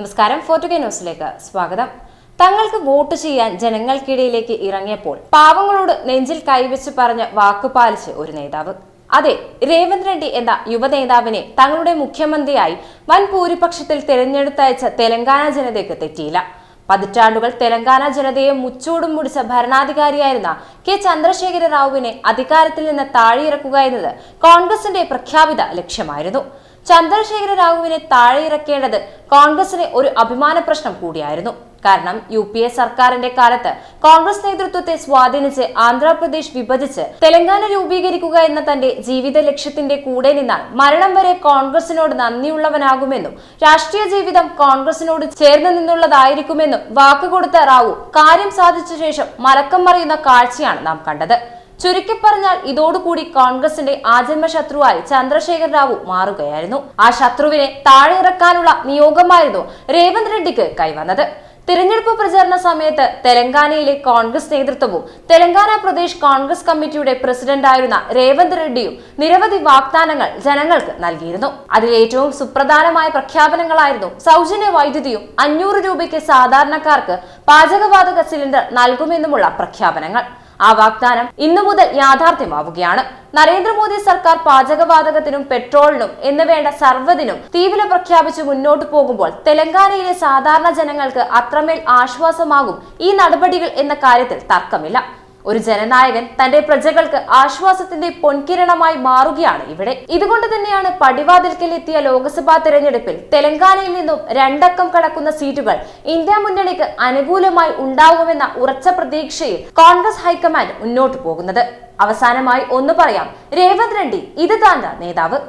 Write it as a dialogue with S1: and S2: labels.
S1: നമസ്കാരം ഫോർട്ടുഗേ ന്യൂസിലേക്ക് സ്വാഗതം. തങ്ങൾക്ക് വോട്ട് ചെയ്യാൻ ജനങ്ങൾക്കിടയിലേക്ക് ഇറങ്ങിയപ്പോൾ പാവങ്ങളോട് നെഞ്ചിൽ കൈവച്ച് പറഞ്ഞ വാക്കുപാലിച്ച് ഒരു നേതാവ്. അതെ രേവന്ത് റെഡ്ഡി എന്ന യുവനേതാവിനെ തങ്ങളുടെ മുഖ്യമന്ത്രിയായി വൻ ഭൂരിപക്ഷത്തിൽ തിരഞ്ഞെടുത്തയച്ച തെലങ്കാന ജനതയ്ക്ക് തെറ്റിയില്ല. പതിറ്റാണ്ടുകൾ തെലങ്കാന ജനതയെ മുച്ചൂടും മുടിച്ച ഭരണാധികാരിയായിരുന്ന കെ ചന്ദ്രശേഖര റാവുവിനെ അധികാരത്തിൽ നിന്ന് താഴെയിറക്കുക എന്നത് കോൺഗ്രസിന്റെ പ്രഖ്യാപിത ലക്ഷ്യമായിരുന്നു. ചന്ദ്രശേഖര റാവുവിനെ താഴെയിറക്കേണ്ടത് കോൺഗ്രസിന് ഒരു അഭിമാന പ്രശ്നം കൂടിയായിരുന്നു. കാരണം യു പി എ സർക്കാരിന്റെ കാലത്ത് കോൺഗ്രസ് നേതൃത്വത്തെ സ്വാധീനിച്ച് ആന്ധ്രാപ്രദേശ് വിഭജിച്ച് തെലങ്കാന രൂപീകരിക്കുക എന്ന തന്റെ ജീവിത ലക്ഷ്യത്തിന്റെ കൂടെ നിന്നാൽ മരണം വരെ കോൺഗ്രസിനോട് നന്ദിയുള്ളവനാകുമെന്നും രാഷ്ട്രീയ ജീവിതം കോൺഗ്രസിനോട് ചേർന്ന് നിന്നുള്ളതായിരിക്കുമെന്നും വാക്കുകൊടുത്ത റാവു കാര്യം സാധിച്ച ശേഷം മലക്കം മറിയുന്ന കാഴ്ചയാണ് നാം കണ്ടത്. ചുരുക്കി പറഞ്ഞാൽ ഇതോടുകൂടി കോൺഗ്രസിന്റെ ആജന്മ ശത്രുവായി ചന്ദ്രശേഖർ റാവു മാറുകയായിരുന്നു. ആ ശത്രുവിനെ താഴെയിറക്കാനുള്ള നിയോഗമായിരുന്നു രേവന്ത് റെഡ്ഡിക്ക് കൈവന്നത്. തിരഞ്ഞെടുപ്പ് പ്രചാരണ സമയത്ത് തെലങ്കാനയിലെ കോൺഗ്രസ് നേതൃത്വവും തെലങ്കാന പ്രദേശ് കോൺഗ്രസ് കമ്മിറ്റിയുടെ പ്രസിഡന്റായിരുന്ന രേവന്ത് റെഡ്ഡിയും നിരവധി വാഗ്ദാനങ്ങൾ ജനങ്ങൾക്ക് നൽകിയിരുന്നു. അതിൽ ഏറ്റവും സുപ്രധാനമായ പ്രഖ്യാപനങ്ങളായിരുന്നു സൗജന്യ വൈദ്യുതിയും അഞ്ഞൂറ് രൂപയ്ക്ക് സാധാരണക്കാർക്ക് പാചകവാതക സിലിണ്ടർ നൽകുമെന്നുമുള്ള പ്രഖ്യാപനങ്ങൾ. ആ വാഗ്ദാനം ഇന്നു മുതൽ യാഥാർത്ഥ്യമാവുകയാണ്. നരേന്ദ്രമോദി സർക്കാർ പാചകവാതകത്തിനും പെട്രോളിനും എന്ന് വേണ്ട സർവതിനും തീവ്ര പ്രഖ്യാപിച്ച് മുന്നോട്ട് പോകുമ്പോൾ തെലങ്കാനയിലെ സാധാരണ ജനങ്ങൾക്ക് അത്രമേൽ ആശ്വാസമാകും ഈ നടപടികൾ എന്ന കാര്യത്തിൽ തർക്കമില്ല. ഒരു ജനനായകൻ തന്റെ പ്രജകൾക്ക് ആശ്വാസത്തിന്റെ പൊൻകിരണമായി മാറുകയാണ് ഇവിടെ. ഇതുകൊണ്ട് തന്നെയാണ് പടിവാതിൽക്കൽ എത്തിയ ലോക്സഭാ തെരഞ്ഞെടുപ്പിൽ തെലങ്കാനയിൽ നിന്നും രണ്ടക്കം കടക്കുന്ന സീറ്റുകൾ ഇന്ത്യ മുന്നണിക്ക് അനുകൂലമായി ഉണ്ടാകുമെന്ന ഉറച്ച പ്രതീക്ഷയിൽ കോൺഗ്രസ് ഹൈക്കമാൻഡ് മുന്നോട്ടു പോകുന്നത്. അവസാനമായി ഒന്ന് പറയാം രേവന്ത് റെഡ്ഡി ഇത് താണ്ട നേതാവ്.